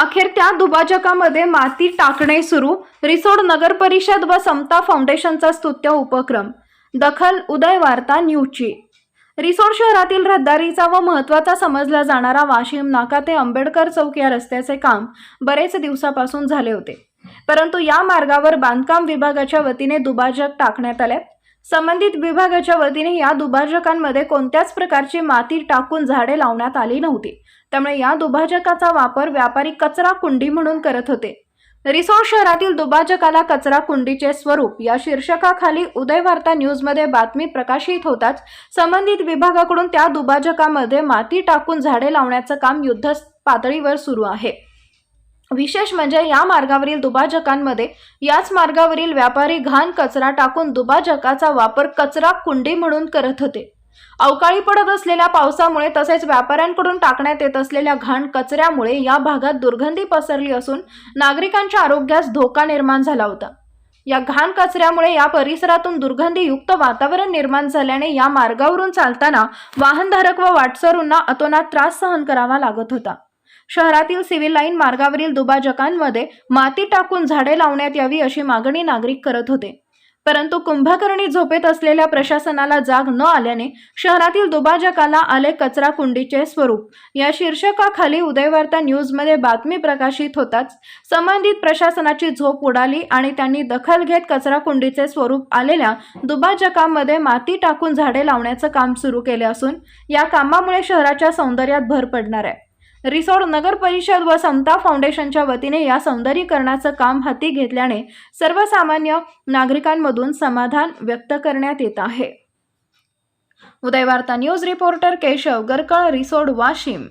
अखेर त्या दुभाजकामध्ये माती टाकणे सुरू. रिसोड नगर परिषद व समता फाउंडेशनचा स्तुत्य उपक्रम. दखल उदय वार्ता न्यूजची. रिसोड शहरातील रहदारीचा व महत्त्वाचा समजला जाणारा वाशिम नाका ते आंबेडकर चौक या रस्त्याचे काम बरेच दिवसापासून झाले होते. परंतु या मार्गावर बांधकाम विभागाच्या वतीने दुभाजक टाकण्यात आले. संबंधित विभागाच्या वतीने या दुभाजकांमध्ये कोणत्याच प्रकारची माती टाकून झाडे लावण्यात आली नव्हती. त्यामुळे या दुभाजकाचा वापर व्यापारी कचरा कुंडी म्हणून करत होते. रिसोड शहरातील दुभाजकाला कचरा कुंडीचे स्वरूप या शीर्षकाखाली उदय वार्ता न्यूजमध्ये बातमी प्रकाशित होताच संबंधित विभागाकडून त्या दुभाजकामध्ये माती टाकून झाडे लावण्याचं काम युद्ध पातळीवर सुरू आहे. विशेष म्हणजे या मार्गावरील दुभाजकांमध्ये याच मार्गावरील व्यापारी घाण कचरा टाकून दुभाजकाचा वापर कचरा कुंडी म्हणून करत होते. अवकाळी पडत असलेल्या पावसामुळे तसेच व्यापाऱ्यांकडून टाकण्यात येत असलेल्या घाण कचऱ्यामुळे या भागात दुर्गंधी पसरली असून नागरिकांच्या आरोग्यास धोका निर्माण झाला होता. या घाण कचऱ्यामुळे या परिसरातून दुर्गंधीयुक्त वातावरण निर्माण झाल्याने या मार्गावरून चालताना वाहनधारक व वाटसरूंना अतोनात त्रास सहन करावा लागत होता. शहरातील सिव्हिल लाईन मार्गावरील दुभाजकांमध्ये माती टाकून झाडे लावण्यात यावी अशी मागणी नागरिक करत होते. परंतु कुंभकर्णी झोपेत असलेल्या प्रशासनाला जाग न आल्याने शहरातील दुभाजकाला आले कचरा कुंडीचे स्वरूप. या शीर्षकाखाली उदयवार्ता न्यूजमध्ये बातमी प्रकाशित होताच संबंधित प्रशासनाची झोप उडाली आणि त्यांनी दखल घेत कचरा कुंडीचे स्वरूप आलेल्या दुभाजकांमध्ये माती टाकून झाडे लावण्याचं काम सुरू केले असून या कामामुळे शहराच्या सौंदर्यात भर पडणार आहे. रिसोड नगर परिषद व समता फाउंडेशनच्या वतीने या सौंदर्यीकरणाचं काम हाती घेतल्याने सर्वसामान्य नागरिकांमधून समाधान व्यक्त करण्यात येत आहे. Udayvarta news reporter Keshav Garkal Risod Washim.